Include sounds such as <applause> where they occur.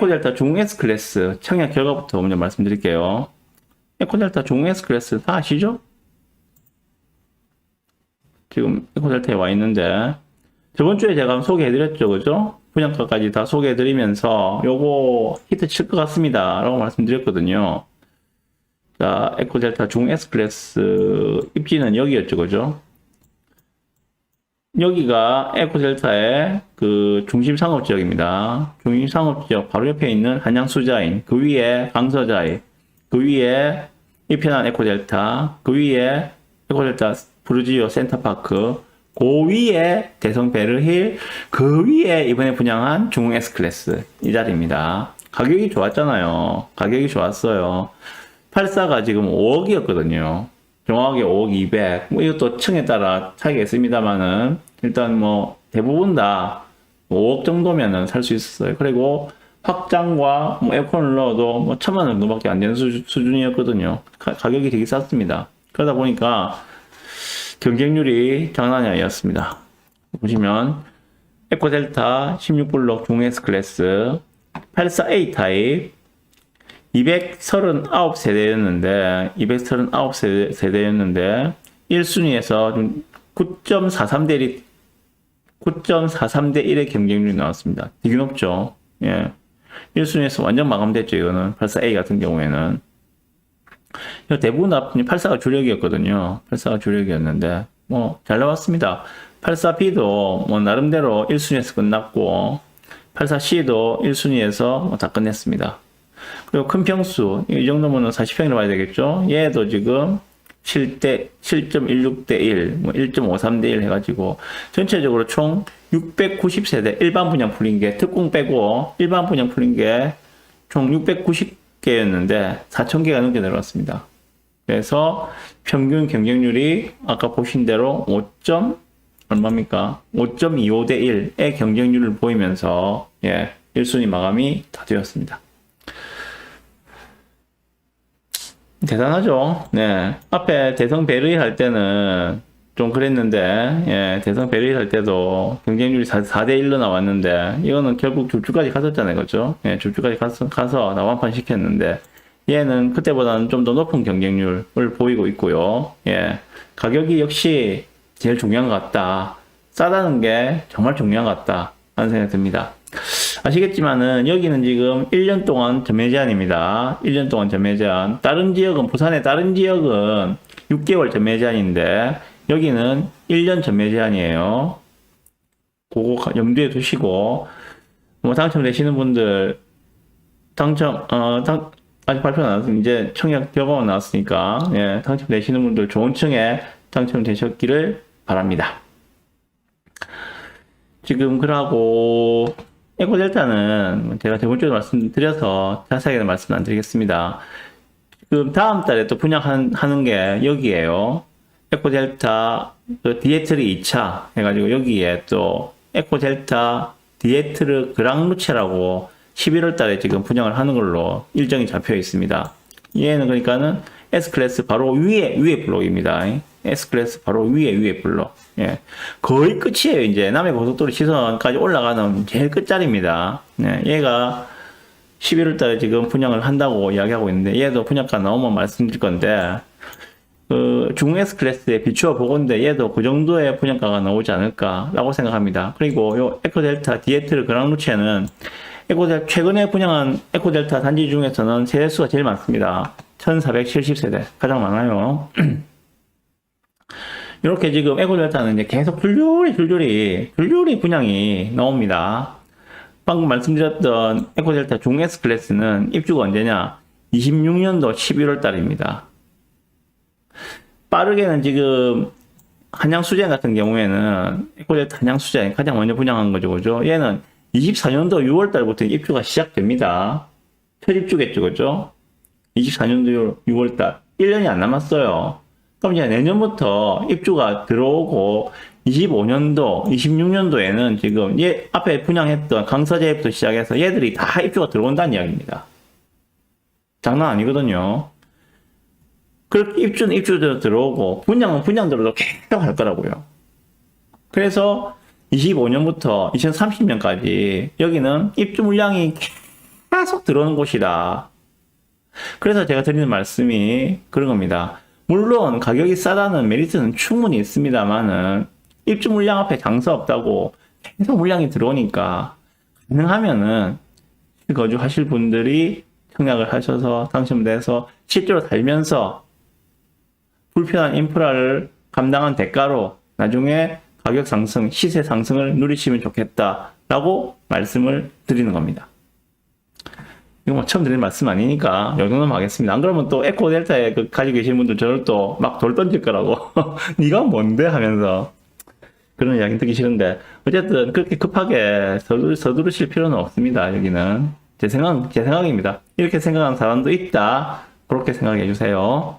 에코델타 중 S 클래스 청약 결과부터 먼저 말씀드릴게요. 에코델타 중 S 클래스 다 아시죠? 지금 에코델타에 와 있는데 저번 주에 제가 소개해드렸죠, 그죠? 분양가까지 다 소개해드리면서 요거 히트 칠 것 같습니다. 라고 말씀드렸거든요. 자, 에코델타 중 S 클래스 입지는 여기였죠, 그죠? 여기가 에코델타의 그 중심 상업 지역입니다. 중심 상업 지역 바로 옆에 있는 한양 수자인, 그 위에 강서자인, 그 위에 이편한 에코델타, 그 위에 에코델타 브루지오 센터파크, 그 위에 대성 베르힐, 그 위에 이번에 분양한 중흥 S클래스 이 자리입니다. 가격이 좋았잖아요. 가격이 좋았어요. 84가 지금 5억이었거든요. 정확하게 5억 200. 뭐 이것도 층에 따라 차이가 있습니다만은 일단 뭐 대부분 다 5억 정도면은 살 수 있었어요. 그리고 확장과 뭐 에어컨을 넣어도 뭐 천만 원 정도밖에 안 되는 수, 수준이었거든요. 가, 가격이 되게 쌌습니다. 그러다 보니까 경쟁률이 장난이 아니었습니다. 보시면 에코델타 16블록 중에스 클래스 84A 타입 239세대였는데 239세대였는데 1순위에서 좀 9.43대 1 9.43대 1의 경쟁률이 나왔습니다. 되게 높죠. 예. 1순위에서 완전 마감됐죠. 이거는 84A 같은 경우에는 대부분 다 84가 주력이었거든요. 84가 주력이었는데 뭐 잘 나왔습니다. 84B도 뭐 나름대로 1순위에서 끝났고 84C도 1순위에서 뭐 다 끝냈습니다. 그리고 큰 평수 이 정도면 40평이라고 봐야 되겠죠. 얘도 지금 7대 7.16대 1, 뭐 1.53대 1 해가지고 전체적으로 총 690세대 일반 분양 풀린 게 특공 빼고 일반 분양 풀린 게 총 690개였는데 4,000개가 넘게 내려왔습니다. 그래서 평균 경쟁률이 아까 보신 대로 5. 얼마입니까? 5.25대 1의 경쟁률을 보이면서 예, 1순위 마감이 다 되었습니다. 대단하죠. 네. 앞에 대성 베르이 할 때는 좀 그랬는데, 예, 대성 베르이 할 때도 경쟁률이 4, 대 1로 나왔는데, 이거는 결국 줄주까지 갔었잖아요. 그죠? 예, 줄주까지 가서, 가서 나 완판 시켰는데, 얘는 그때보다는 좀 더 높은 경쟁률을 보이고 있고요. 예. 가격이 역시 제일 중요한 것 같다. 싸다는 게 정말 중요한 것 같다. 하는 생각이 듭니다. 아시겠지만은 여기는 지금 1년 동안 전매 제한입니다. 1년 동안 전매 제한. 다른 지역은 부산의 다른 지역은 6개월 전매 제한인데 여기는 1년 전매 제한이에요. 그거 염두에 두시고 뭐 당첨되시는 분들 당첨 어 당, 아직 발표 안 나왔으니 이제 청약 결과가 나왔으니까 예, 당첨되시는 분들 좋은 층에 당첨되셨기를 바랍니다. 지금 그러고 에코 델타는 제가 저번 주에 말씀드려서 자세하게 말씀 안 드리겠습니다. 지금 다음 달에 또 분양하는 게 여기에요. 에코 델타 그 디에트리 2차 해가지고 여기에 또 에코 델타 디에트르 그랑루체라고 11월 달에 지금 분양을 하는 걸로 일정이 잡혀 있습니다. 얘는 그러니까는 S클래스 바로 위에, 위에 블록입니다. S클래스 바로 위에, 위에 블록. 예. 거의 끝이에요, 이제. 남해 고속도로 시선까지 올라가는 제일 끝자리입니다. 네. 얘가 11월 달에 지금 분양을 한다고 이야기하고 있는데, 얘도 분양가 나오면 말씀드릴 건데, 그, 중 S클래스에 비추어 보건데, 얘도 그 정도의 분양가가 나오지 않을까라고 생각합니다. 그리고 요 에코델타 디에트르 그랑루체는 에코델, 최근에 분양한 에코델타 단지 중에서는 세대수가 제일 많습니다. 1470세대. 가장 많아요. <clears throat> 이렇게 지금 에코델타는 이제 계속 줄줄이 줄줄이 줄줄이 분양이 나옵니다. 방금 말씀드렸던 에코델타 중 S 클래스는 입주가 언제냐? 26년도 11월 달입니다. 빠르게는 지금 한양 수제 같은 경우에는 에코델타 한양 수제 가장 먼저 분양한 거죠, 그죠? 얘는 24년도 6월 달부터 입주가 시작됩니다. 첫 입주겠죠, 그죠? 24년도 6월 달. 1년이 안 남았어요. 그럼 이제 내년부터 입주가 들어오고 25년도, 26년도에는 지금 얘 앞에 분양했던 강서제부터 시작해서 얘들이 다 입주가 들어온다는 이야기입니다. 장난 아니거든요. 그렇게 입주는 입주대로 들어오고 분양은 분양대로도 계속 할 거라고요. 그래서 25년부터 2030년까지 여기는 입주 물량이 계속 들어오는 곳이다. 그래서 제가 드리는 말씀이 그런 겁니다. 물론 가격이 싸다는 메리트는 충분히 있습니다만은 입주 물량 앞에 장사 없다고 계속 물량이 들어오니까 가능하면은 거주하실 분들이 청약을 하셔서 당첨돼서 실제로 살면서 불편한 인프라를 감당한 대가로 나중에 가격 상승, 시세 상승을 누리시면 좋겠다라고 말씀을 드리는 겁니다. 이거 뭐 처음 드리는 말씀 아니니까 이 정도만 하겠습니다. 안 그러면 또 에코 델타에 그 가지고 계시는 분들 저를 또 막 돌 던질 거라고 <laughs> 네가 뭔데 하면서 그런 이야기 듣기 싫은데 어쨌든 그렇게 급하게 서두, 서두르실 필요는 없습니다. 여기는 제 생각 제 생각입니다. 이렇게 생각하는 사람도 있다. 그렇게 생각해 주세요.